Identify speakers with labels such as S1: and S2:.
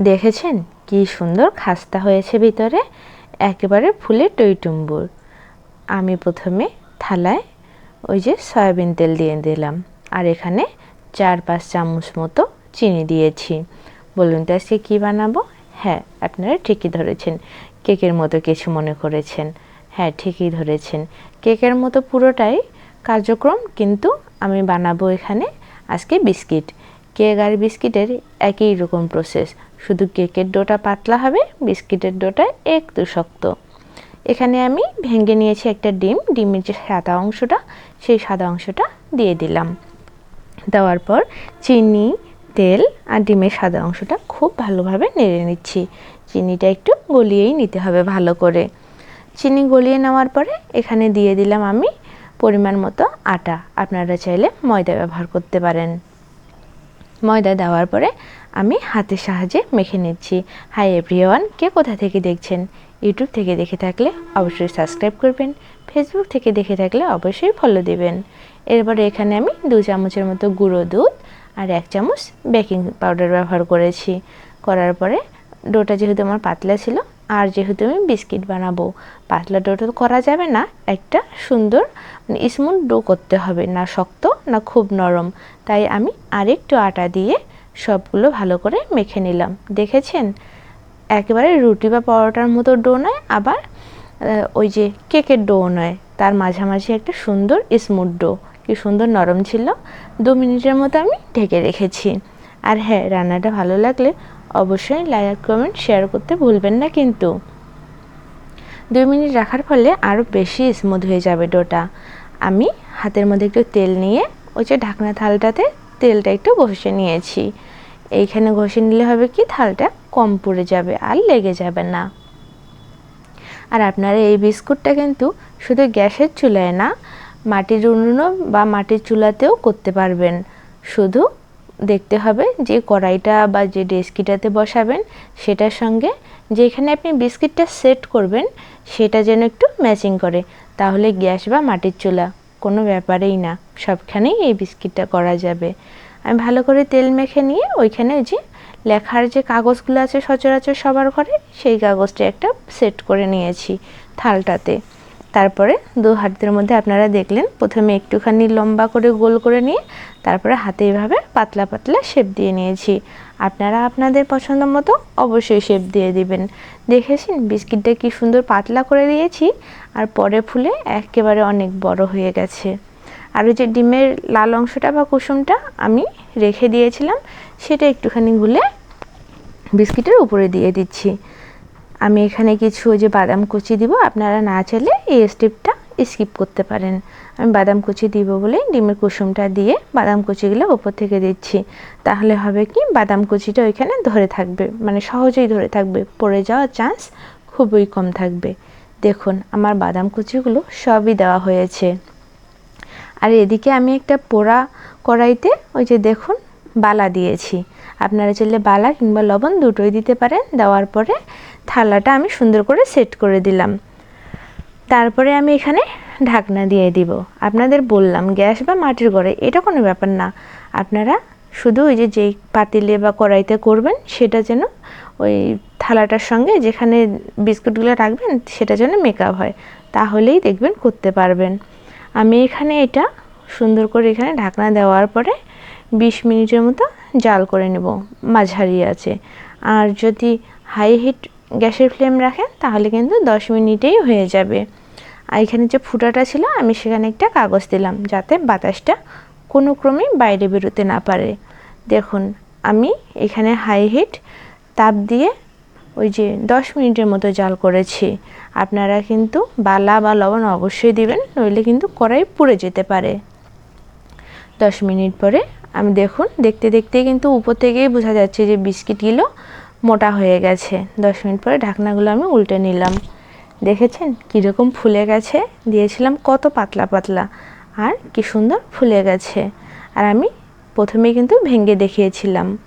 S1: দেখেছেন? কি সুন্দর খাস্তা হয়েছে ভিতরে। একেবারে ফুলে টইটুম্বুর। আমি প্রথমে থালায় ওই যে সয়াবিন তেল দিয়ে দিলাম। আর এখানে চার পাঁচ চামচ মতো চিনি দিয়েছি। বলুন তো আজকে কী বানাবো? হ্যাঁ আপনারা ঠিকই ধরেছেন। কেকের মতো কিছু মনে করেছেন। হ্যাঁ ঠিকই ধরেছেন। কেকের মতো পুরোটাই কার্যক্রম, কিন্তু আমি বানাবো এখানে আজকে বিস্কিট। কেক আর বিস্কিটের একই রকম প্রসেস শুধু কেকের ডোটা পাতলা হবে, বিস্কিটের ডোটা একটু শক্ত। এখানে আমি ভেঙে নিয়েছি একটা ডিম, ডিমের যে সাদা অংশটা, সেই সাদা অংশটা দিয়ে দিলাম। দেওয়ার পর চিনি, তেল আর ডিমের সাদা অংশটা খুব ভালোভাবে নেড়ে নিচ্ছি। চিনিটা একটু গলিয়েই নিতে হবে ভালো করে। চিনি গলিয়ে নেওয়ার পরে এখানে দিয়ে দিলাম আমি পরিমাণ মতো আটা। আপনারা চাইলে ময়দা ব্যবহার করতে পারেন। ময়দা দেওয়ার পরে আমি হাতের সাহায্যে মেখে নিচ্ছি। হাই এভরিওয়ান কে কোথা থেকে দেখছেন? ইউটিউব থেকে দেখে থাকলে অবশ্যই সাবস্ক্রাইব করবেন। ফেসবুক থেকে দেখে থাকলে অবশ্যই ফলো দিবেন। এরপরে এখানে আমি দু চামচের মতো গুঁড়ো দুধ আর এক চামচ বেকিং পাউডার ব্যবহার করেছি। করার পরে ডোটা যেহেতু আমার পাতলা ছিল আর যেহেতু আমি বিস্কিট বানাবো, পাতলা তো করা যাবে না, একটা সুন্দর মানে স্মুথ ডো করতে হবে, না শক্ত, না খুব নরম। তাই আমি আরেকটু আটা দিয়ে সবগুলো ভালো করে মেখে নিলাম। দেখেছেন? একেবারে রুটি বা পরোটার মতো ডো নয়, আবার ওই যে কেকের ডো নয়, তার মাঝামাঝি একটা সুন্দর স্মুথ ডো। কি সুন্দর নরম ছিল, দু মিনিটের মতো আমি ঢেকে রেখেছি। আর হ্যাঁ রান্নাটা ভালো লাগলে অবশ্যই লাইক কমেন্ট শেয়ার করতে ভুলবেন না কিন্তু। দুই মিনিট রাখার ফলে আরও বেশি স্মুথ হয়ে যাবে ডোটা। আমি হাতের মধ্যে একটু তেল নিয়ে ওই যে ঢাকনা থালটাতে তেলটা একটু ঘষে নিয়েছি। এইখানে ঘষে নিলে হবে কি থালটা কম পড়ে যাবে আর লেগে যাবে না। আর আপনারা এই বিস্কুটটা কিন্তু শুধু গ্যাসের চুলায় না, মাটির উনুনও বা মাটির চুলাতেও করতে পারবেন। শুধু দেখতে হবে যে কড়াইটা বা যে ডেস্কিটাতে বসাবেন সেটার সঙ্গে যেখানে আপনি বিস্কিটটা সেট করবেন সেটা যেন একটু ম্যাচিং করে। তাহলে গ্যাস বা মাটির চুলা কোনো ব্যাপারেই না, সবখানেই এই বিস্কিটটা করা যাবে। আমি ভালো করে তেল মেখে নিয়ে ওইখানে যে লেখার যে কাগজগুলো আছে সচরাচর সবার ঘরে, সেই কাগজটা একটা সেট করে নিয়েছি থালটাতে। তারপরে দু হাতের মধ্যে আপনারা দেখলেন, প্রথমে একটুখানি লম্বা করে গোল করে নিয়ে তারপরে হাতে এইভাবে পাতলা পাতলা শেপ দিয়ে নিয়েছি। আপনারা আপনাদের পছন্দ মতো অবশ্যই শেপ দিয়ে দিবেন। দেখেছেন বিস্কিটটা কি সুন্দর পাতলা করে দিয়েছি আর পরে ফুলে একেবারে অনেক বড় হয়ে গেছে। আর ওই যে ডিমের লাল অংশটা বা কুসুমটা আমি রেখে দিয়েছিলাম, সেটা একটুখানি গুলে বিস্কিটের উপরে দিয়ে দিচ্ছি। আমি এখানে কিছু যে বাদাম কুচি দিব, আপনারা না চাইলে এই স্টেপটা স্কিপ করতে পারেন। আমি বাদাম কুচি দিব বলে ডিমের কুসুমটা দিয়ে বাদাম কুচিগুলো ওপর থেকে দিচ্ছি। তাহলে হবে কি, বাদাম কুচিটা ওইখানে ধরে থাকবে মানে সহজেই ধরে থাকবে। পড়ে যাওয়ার চান্স খুবই কম থাকবে। দেখুন, আমার বাদাম কুচিগুলো সবই দেওয়া হয়েছে। আর এদিকে আমি একটা পোড়া কড়াইতে ওই যে দেখুন, বালা দিয়েছি। আপনারা চাইলে বালা কিংবা লবণ দুটোই দিতে পারেন। দেওয়ার পরে থালাটা আমি সুন্দর করে সেট করে দিলাম। তারপরে আমি এখানে ঢাকনা দিয়ে দিব। আপনাদের বললাম গ্যাস বা মাটির ঘরে এটা কোনো ব্যাপার না। আপনারা শুধু ওই যে যেই পাতিলে বা কড়াইতে করবেন, সেটা যেন ওই থালাটার সঙ্গে যেখানে বিস্কুটগুলো রাখবেন, সেটা যেন মেকআপ হয়। তাহলেই দেখবেন করতে পারবেন। আমি এখানে এটা সুন্দর করে এখানে ঢাকনা দেওয়ার পরে বিশ মিনিটের মতো জাল করে নেব। মাঝারি আছে। আর যদি হাই হিট গ্যাসের ফ্লেম রাখেন, তাহলে কিন্তু দশ মিনিটেই হয়ে যাবে। আর এখানে যে ফুটাটা ছিল, আমি সেখানে একটা কাগজ দিলাম যাতে বাতাসটা কোনো ক্রমেই বাইরে বেরোতে না পারে। দেখুন, আমি এখানে হাই হিট তাপ দিয়ে ওই যে দশ মিনিটের মতো জাল করেছি। আপনারা কিন্তু বালা বা লবণ অবশ্যই দিবেন, নইলে কিন্তু কড়াই পুড়ে যেতে পারে। দশ মিনিট পরে আমি দেখুন, দেখতে দেখতে কিন্তু উপর থেকেই বোঝা যাচ্ছে যে বিস্কিটগুলো মোটা হয়ে গেছে। দশ মিনিট পরে ঢাকনাগুলো আমি উল্টে নিলাম। দেখেছেন কীরকম ফুলে গেছে? দিয়েছিলাম কত পাতলা পাতলা। আর কি সুন্দর ফুলে গেছে। আর আমি প্রথমে কিন্তু ভেঙে দেখিয়েছিলাম।